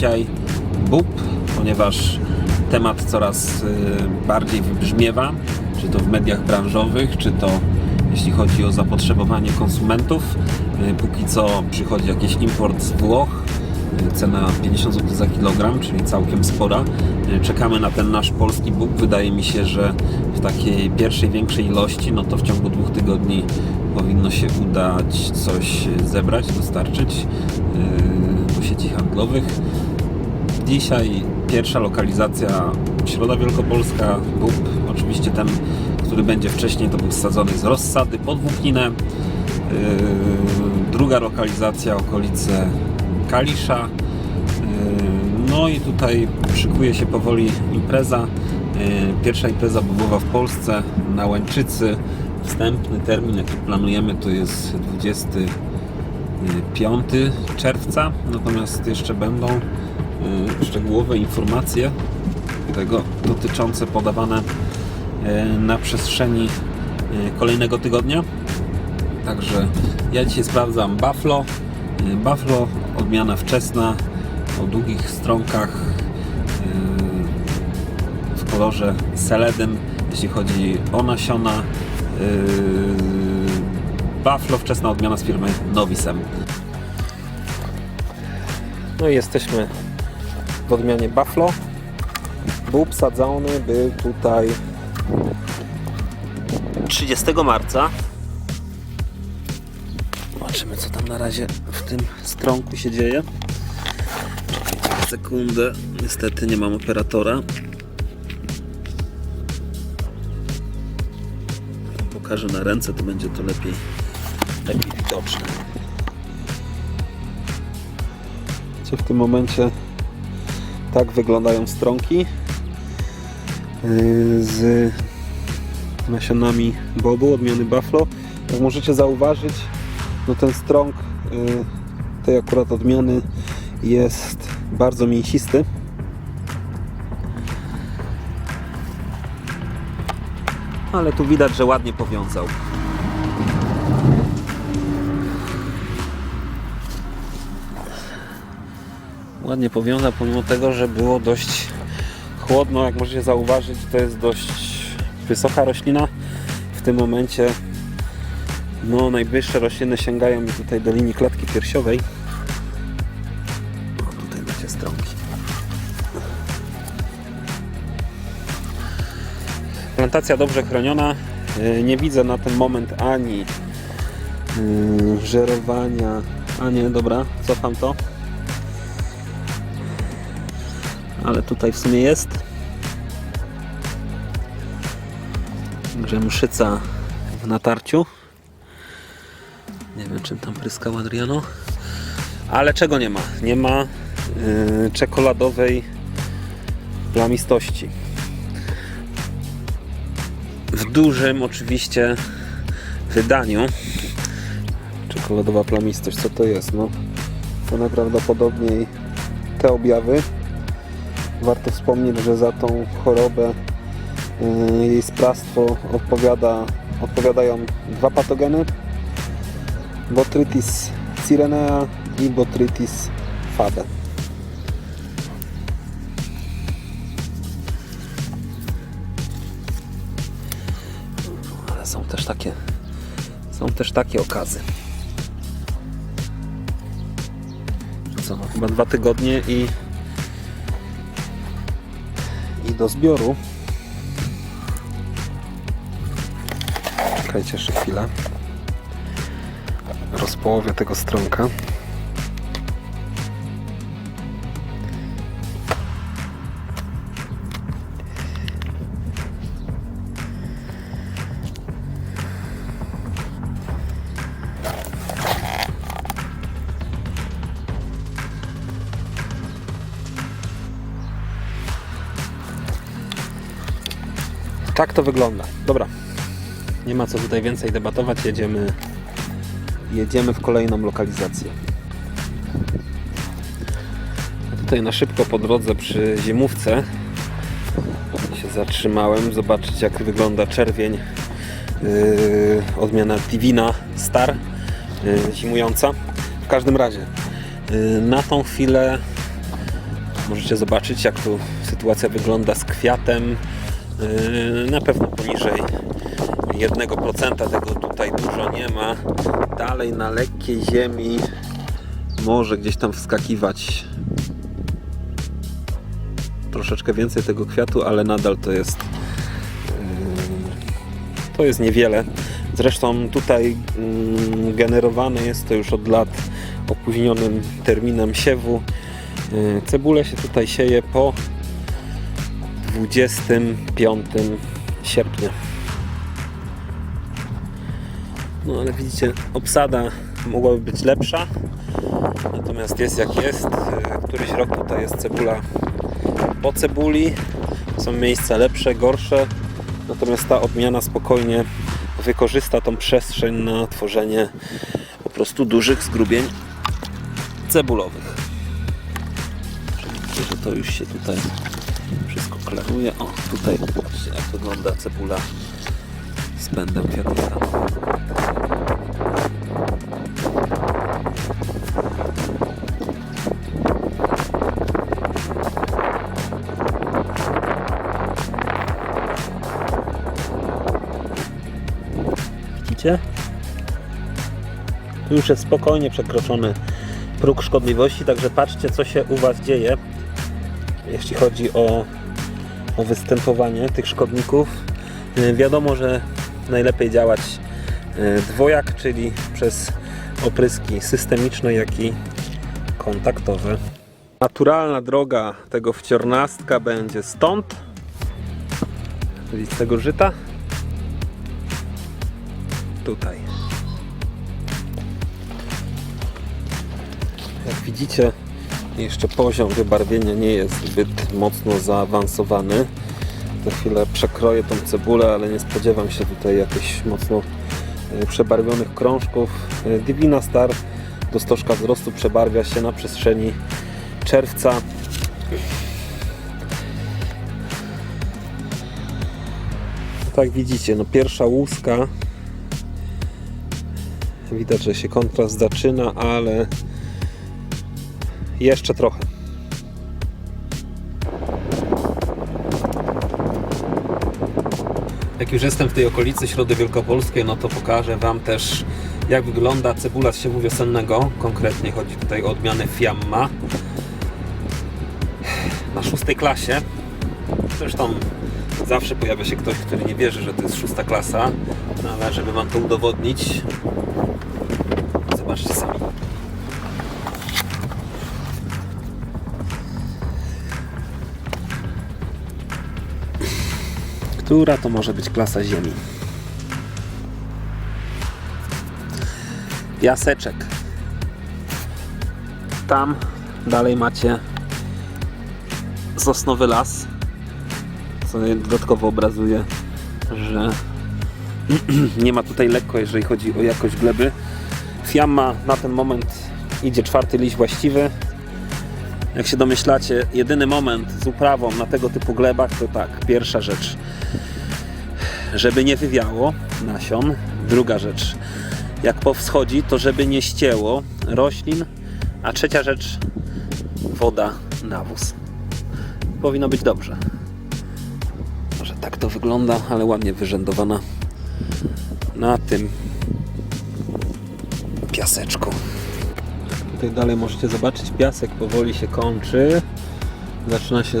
dzisiaj bób, ponieważ temat coraz y, bardziej wybrzmiewa, czy to w mediach branżowych, czy to jeśli chodzi o zapotrzebowanie konsumentów. Y, Póki co przychodzi jakiś import z Włoch, y, cena 50 zł za kilogram, czyli całkiem spora. Czekamy na ten nasz polski bób. Wydaje mi się, że w takiej pierwszej, większej ilości, no to w ciągu dwóch tygodni powinno się udać coś zebrać, dostarczyć do sieci handlowych. Dzisiaj pierwsza lokalizacja Środa Wielkopolska, bób. Oczywiście ten, który będzie wcześniej, to był sadzony z rozsady pod Włókninę. Yy, druga lokalizacja okolice Kalisza. Yy, No i tutaj szykuje się powoli impreza. Yy, Pierwsza impreza bobowa w Polsce na Łęczycy. Wstępny termin, jaki planujemy, to jest 25 czerwca. Natomiast jeszcze będą szczegółowe informacje tego dotyczące podawane yy, na przestrzeni yy, kolejnego tygodnia. Także ja dzisiaj sprawdzam Buffalo. Buffalo, odmiana wczesna, o długich stronkach w kolorze seledym, jeśli chodzi o nasiona. Buffalo, wczesna odmiana z firmy Novisem. No i jesteśmy w odmianie Buffalo. Bób sadzony był tutaj 30 marca. Zobaczymy co tam na razie w tym stronku się dzieje. Sekundę. Niestety nie mam operatora. Pokażę na ręce, to będzie to lepiej, lepiej widoczne. Co w tym momencie tak wyglądają stronki yy, z nasionami bobu, odmiany Buffalo. Jak możecie zauważyć, no ten strąg yy, tej akurat odmiany jest bardzo mięsisty. Ale tu widać, że ładnie powiązał. Ładnie powiązał, pomimo tego, że było dość chłodno. Jak możecie zauważyć, to jest dość wysoka roślina. W tym momencie no, najwyższe rośliny sięgają mi tutaj do linii klatki piersiowej. O, tutaj macie stronki. Plantacja dobrze chroniona. Yy, Nie widzę na ten moment ani yy, żerowania. A nie, dobra, cofam to. Ale tutaj w sumie jest. Także mszyca w natarciu. Nie wiem, czym tam pryskał Adriano. Ale czego nie ma? Nie ma yy, czekoladowej plamistości. W dużym oczywiście wydaniu. Czekoladowa plamistość, co to jest? No, to najprawdopodobniej te objawy. Warto wspomnieć, że za tą chorobę yy, jej sprawstwo odpowiada, odpowiadają dwa patogeny. Botrytis cirenea i Botrytis fade. Ale są też takie są też takie okazy. Co, no, chyba dwa tygodnie i do zbioru. Czekajcie jeszcze chwilę. Rozpołowię tego stronka. Tak to wygląda. Dobra. Nie ma co tutaj więcej debatować. Jedziemy, jedziemy w kolejną lokalizację. Tutaj na szybko po drodze przy ziemówce się zatrzymałem. Zobaczyć jak wygląda czerwień. Yy, odmiana Divina Star yy, zimująca. W każdym razie yy, na tą chwilę Możecie zobaczyć, jak tu sytuacja wygląda z kwiatem. Yy, Na pewno poniżej 1% tego tutaj dużo nie ma. Dalej na lekkiej ziemi może gdzieś tam wskakiwać troszeczkę więcej tego kwiatu, ale nadal to jest yy, to jest niewiele. Zresztą tutaj mm, generowane jest to już od lat opóźnionym terminem siewu. Yy, Cebulę się tutaj sieje po 25 sierpnia. No ale widzicie, obsada mogłaby być lepsza, natomiast jest jak jest. Yy, Któryś rok tutaj jest cebula po cebuli. Są miejsca lepsze, gorsze, natomiast ta odmiana spokojnie wykorzysta tą przestrzeń na tworzenie po prostu dużych zgrubień cebulowych. Widzicie, że to już się tutaj klaruje. O, tutaj zobaczcie jak wygląda cebula z pędem kwiatowca. Widzicie? Tu już jest spokojnie przekroczony próg szkodliwości, także patrzcie co się u Was dzieje, jeśli chodzi o, o występowanie tych szkodników. Yy, Wiadomo, że najlepiej działać yy, dwojak, czyli przez opryski systemiczne, jak i kontaktowe. Naturalna droga tego wciornastka będzie stąd, czyli z tego żyta, tutaj. Jak widzicie, jeszcze poziom wybarwienia nie jest zbyt mocno zaawansowany. Za chwilę przekroję tą cebulę, ale nie spodziewam się tutaj jakichś mocno e, przebarwionych krążków. E, Divina Star do stożka wzrostu przebarwia się na przestrzeni czerwca. Tak widzicie, no pierwsza łuska Widać, że się kontrast zaczyna, ale jeszcze trochę. Jak już jestem w tej okolicy Środy Wielkopolskiej, no to pokażę Wam też jak wygląda cebula z siewu wiosennego. Konkretnie chodzi tutaj o odmianę Fiamma na szóstej klasie. Zresztą zawsze pojawia się ktoś, który nie wierzy, że to jest szósta klasa, no ale żeby Wam to udowodnić, Zobaczcie sami. Która to może być klasa ziemi? Piaseczek. Tam dalej macie sosnowy las, co dodatkowo obrazuje, że nie ma tutaj lekko, jeżeli chodzi o jakość gleby. Fiamma na ten moment idzie czwarty liść właściwy. Jak się domyślacie, jedyny moment z uprawą na tego typu glebach to tak, pierwsza rzecz, żeby nie wywiało nasion. Druga rzecz, jak powschodzi, to żeby nie ścięło roślin. A trzecia rzecz, woda, nawóz. Powinno być dobrze. Może tak to wygląda, ale ładnie wyrzędowana na tym piaseczku. Tutaj dalej możecie zobaczyć, piasek powoli się kończy. Zaczyna się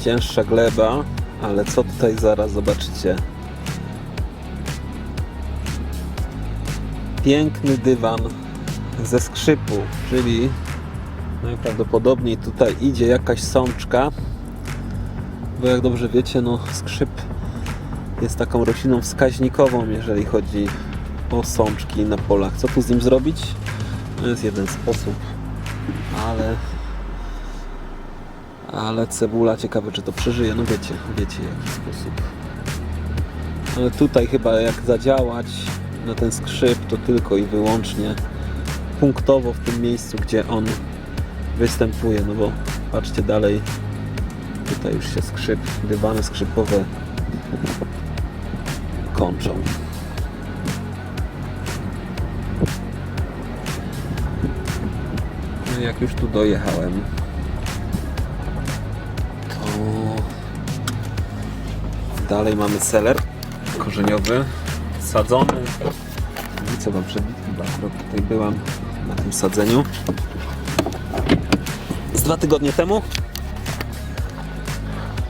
cięższa gleba, ale co tutaj zaraz zobaczycie? Piękny dywan ze skrzypu, czyli najprawdopodobniej tutaj idzie jakaś sączka, bo jak dobrze wiecie, no skrzyp jest taką rośliną wskaźnikową, jeżeli chodzi o sączki na polach. Co tu z nim zrobić? To jest jeden sposób, ale ale cebula ciekawe czy to przeżyje. No wiecie, wiecie jaki sposób. Ale tutaj chyba jak zadziałać na ten skrzyp to tylko i wyłącznie punktowo w tym miejscu, gdzie on występuje. No bo patrzcie dalej, tutaj już się skrzyp, dywany skrzypowe kończą. No jak już tu dojechałem, Dalej mamy seler korzeniowy, sadzony. I co przed chyba tutaj byłam na tym sadzeniu. Z dwa tygodnie temu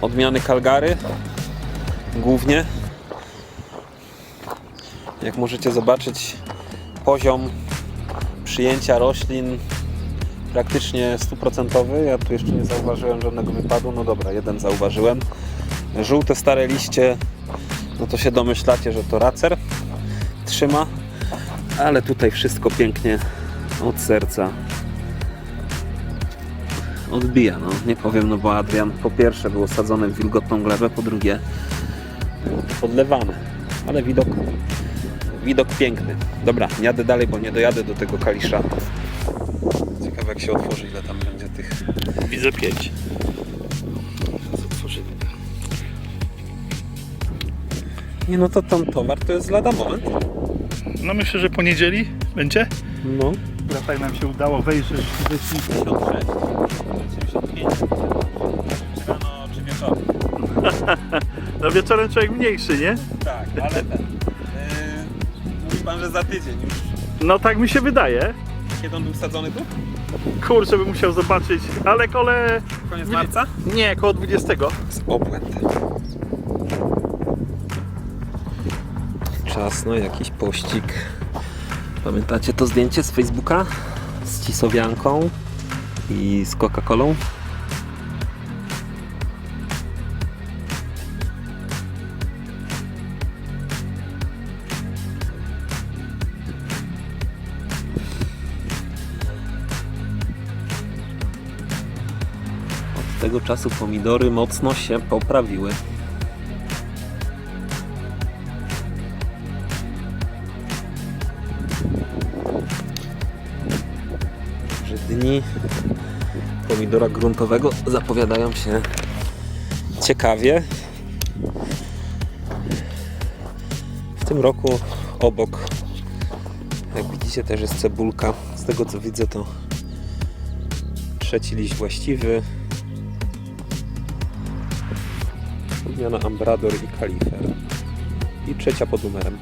odmiany Calgary głównie. Jak możecie zobaczyć, poziom przyjęcia roślin praktycznie stuprocentowy. Ja tu jeszcze nie zauważyłem żadnego wypadu. No dobra, jeden zauważyłem. Żółte stare liście, no to się domyślacie, że to racer trzyma, ale tutaj wszystko pięknie od serca odbija. No, nie powiem, no bo Adrian po pierwsze było sadzone w wilgotną glebę, po drugie podlewane, ale widok widok piękny. Dobra, jadę dalej, bo nie dojadę do tego kalisza. Ciekawe jak się otworzy, ile tam będzie tych Widzę pięć. Nie no to tam towar to jest lada moment. No myślę, że poniedzieli będzie. No. Tak nam się udało wejrzeć. wyszli. 56, 75. Rano czy wieczorem? No wieczorem człowiek mniejszy, nie? Tak, ale ten. Yy, mówi pan, że za tydzień już. No tak mi się wydaje. Kiedy on był sadzony tu? Kurczę, bym musiał zobaczyć. Ale kole... Koniec marca? Nie, koło 20. Z obłęd. Czas na jakiś pościg. Pamiętacie to zdjęcie z Facebooka? Z cisowianką i z Coca-Colą? Od tego czasu pomidory mocno się poprawiły. Dni pomidora gruntowego zapowiadają się ciekawie. W tym roku obok, jak widzicie, też jest cebulka. Z tego co widzę, to trzeci liść właściwy. Odmiana Ambrador i Kalifer. I trzecia pod numerem.